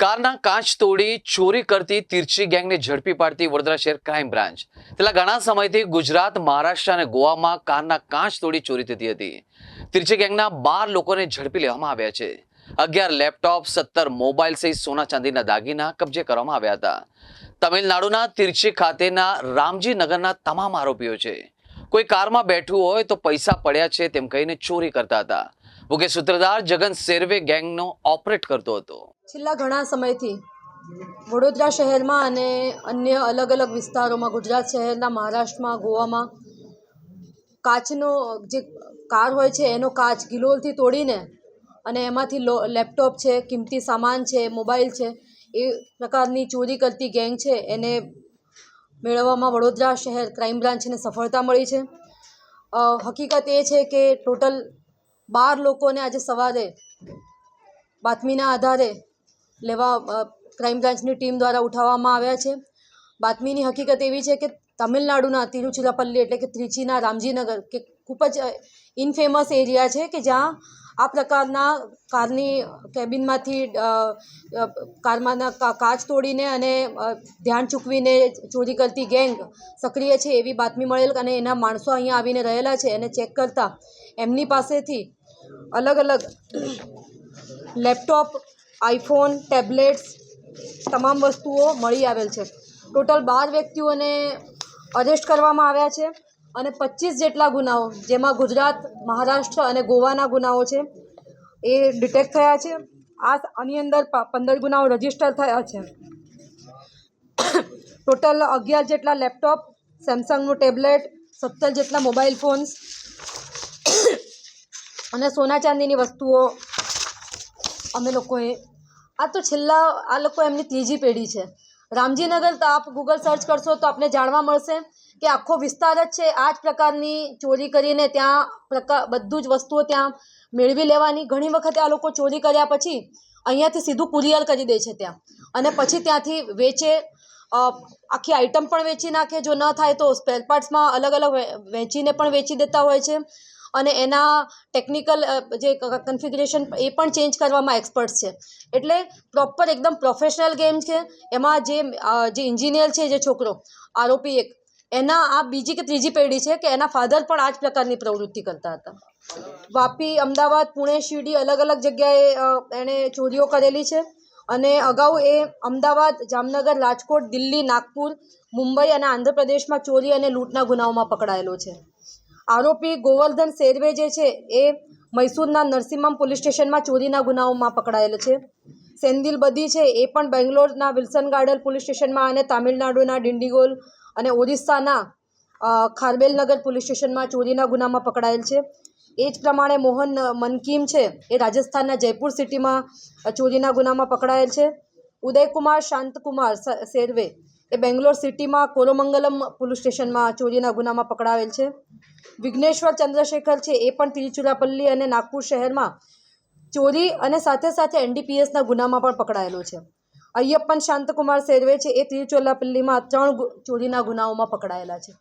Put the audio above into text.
કારના કાચ તોડી ચોરી કરતી તિરછી ગેંગને ઝડપી પાડતી વડોદરા શહેર ક્રાઇમ બ્રાન્ચ. છેલ્લા ઘણા સમયથી ગુજરાત, મહારાષ્ટ્ર અને ગોવામાં કારના કાચ તોડી ચોરી થતી હતી. તિરછી ગેંગના બાર લોકોને ઝડપી લેવામાં આવ્યા છે. અગિયાર લેપટોપ, સત્તર મોબાઈલ સહિત સોના ચાંદીના દાગીના કબજે કરવામાં આવ્યા હતા. તમિલનાડુના તિરછી ખાતેના રામજી નગરના તમામ આરોપીઓ છે. કોઈ કારમાં બેઠું હોય તો પૈસા પડ્યા છે તેમ કહીને ચોરી કરતા હતા. મુખ્ય સૂત્રધાર જગન સેરવે ગેંગનો ઓપરેટ કરતો હતો. છેલ્લા ઘણા સમયથી વડોદરા શહેરમાં અને અન્ય અલગ અલગ વિસ્તારોમાં, ગુજરાત શહેરના મહારાષ્ટ્રમાં, ગોવામાં કાચનો જે કાર હોય છે, એનો કાચ ગિલોલથી તોડીને અને એમાંથી લેપટોપ છે, કિંમતી સામાન છે, મોબાઈલ છે, એ પ્રકારની ચોરી કરતી ગેંગ છે, એને મેળવવામાં વડોદરા શહેર ક્રાઇમ બ્રાન્ચને સફળતા મળી છે. હકીકત એ છે કે ટોટલ બાર લોકોને આજે સવારે બાતમીના આધારે લેવા ક્રાઇમ બ્રાન્ચની ટીમ દ્વારા ઉઠાવવામાં આવ્યા છે. બાતમીની હકીકત એવી છે કે તમિલનાડુના તિરુચિરાપલ્લી એટલે કે ત્રિચીના રામજીનગર, કે ખૂબ જ ઇનફેમસ એરિયા છે કે જ્યાં આ પ્રકારના કારની કેબિનમાંથી કારમાંના કાચ તોડીને અને ધ્યાન ચૂકવીને ચોરી કરતી ગેંગ સક્રિય છે એવી બાતમી મળેલ અને એના માણસો અહીંયા આવીને રહેલા છે અને ચેક કરતાં એમની પાસેથી અલગ અલગ લેપટોપ, આઈફોન, ટેબ્લેટ્સ તમામ વસ્તુઓ મળી આવેલ છે. ટોટલ બાર વ્યક્તિઓને અરેસ્ટ કરવામાં આવ્યા છે અને પચીસ જેટલા ગુનાઓ, જેમાં ગુજરાત, મહારાષ્ટ્ર અને ગોવાના ગુનાઓ છે, એ ડિટેક્ટ થયા છે. આ આની અંદર પંદર ગુનાઓ રજિસ્ટર થયા છે. ટોટલ અગિયાર જેટલા લેપટોપ, સેમસંગનું ટેબ્લેટ, સત્તર જેટલા મોબાઈલ ફોન્સ અને સોના ચાંદીની વસ્તુઓ અમે લોકોએ, આ તો છેલ્લા, આ લોકો એમની ત્રીજી પેઢી છે. રામજીનગર તો આપ ગૂગલ સર્ચ કરશો તો આપને જાણવા મળશે કે આખો વિસ્તાર જ છે. આ જ પ્રકારની ચોરી કરીને ત્યાં પ્રકાર બધું જ વસ્તુઓ ત્યાં મેળવી લેવાની. ઘણી વખતે આ લોકો ચોરી કર્યા પછી અહીંયાથી સીધું કુરિયર કરી દે છે ત્યાં. અને પછી ત્યાંથી વેચે આખી આઈટમ પણ વેચી નાખે. જો ન થાય તો સ્પેર પાર્ટ્સમાં અલગ અલગ વેચીને પણ વેચી દેતા હોય છે. અને એના ટેકનિકલ જે કન્ફિગરેશન એ પણ ચેન્જ કરવામાં એક્સપર્ટ છે. એટલે પ્રોપર એકદમ પ્રોફેશનલ ગેમ છે. એમાં જે જે ઇન્જિનિયર છે, જે છોકરો, આરોપી એક, એના, આ બીજી કે ત્રીજી પેઢી છે કે એના ફાધર પણ આ જ પ્રકારની પ્રવૃત્તિ કરતા હતા. વાપી, અમદાવાદ, પુણે, શિરડી અલગ અલગ જગ્યાએ એણે ચોરીઓ કરેલી છે. અને અગાઉ એ અમદાવાદ, જામનગર, રાજકોટ, દિલ્હી, નાગપુર, મુંબઈ અને આંધ્રપ્રદેશમાં ચોરી અને લૂંટના ગુનાઓમાં પકડાયેલો છે. આરોપી ગોવર્ધન શેરવે જે છે એ મૈસૂરના નરસિમ્હમ પોલીસ સ્ટેશનમાં ચોરીના ગુનાઓમાં પકડાયેલ છે. સેન્દિલ બદી છે એ પણ બેંગ્લોરના વિલ્સન ગાર્ડન પોલીસ સ્ટેશનમાં અને તામિલનાડુના ડિંડીગોલ અને ઓરિસ્સાના ખારબેલનગર પોલીસ સ્ટેશનમાં ચોરીના ગુનામાં પકડાયેલ છે. એ જ પ્રમાણે મોહન મનકીમ છે એ રાજસ્થાનના જયપુર સિટીમાં ચોરીના ગુનામાં પકડાયેલ છે. ઉદયકુમાર, શાંતકુમાર સેરવે. એ બેંગ્લોર સિટીમાં કોલમંગલમ પોલીસ સ્ટેશનમાં ચોરીના ગુનામાં પકડાયેલ છે. વિઘ્નેશ્વર ચંદ્રશેખર છે એ પણ તિરુચિરાપલ્લી અને નાગપુર શહેરમાં ચોરી અને સાથે સાથે એનડીપીએસના ગુનામાં પણ પકડાયેલો છે. અય્યપ્પન શાંતકુમાર શેરવે છે એ તિરુચિરાપલ્લીમાં ત્રણ ચોરીના ગુનાઓમાં પકડાયેલા છે.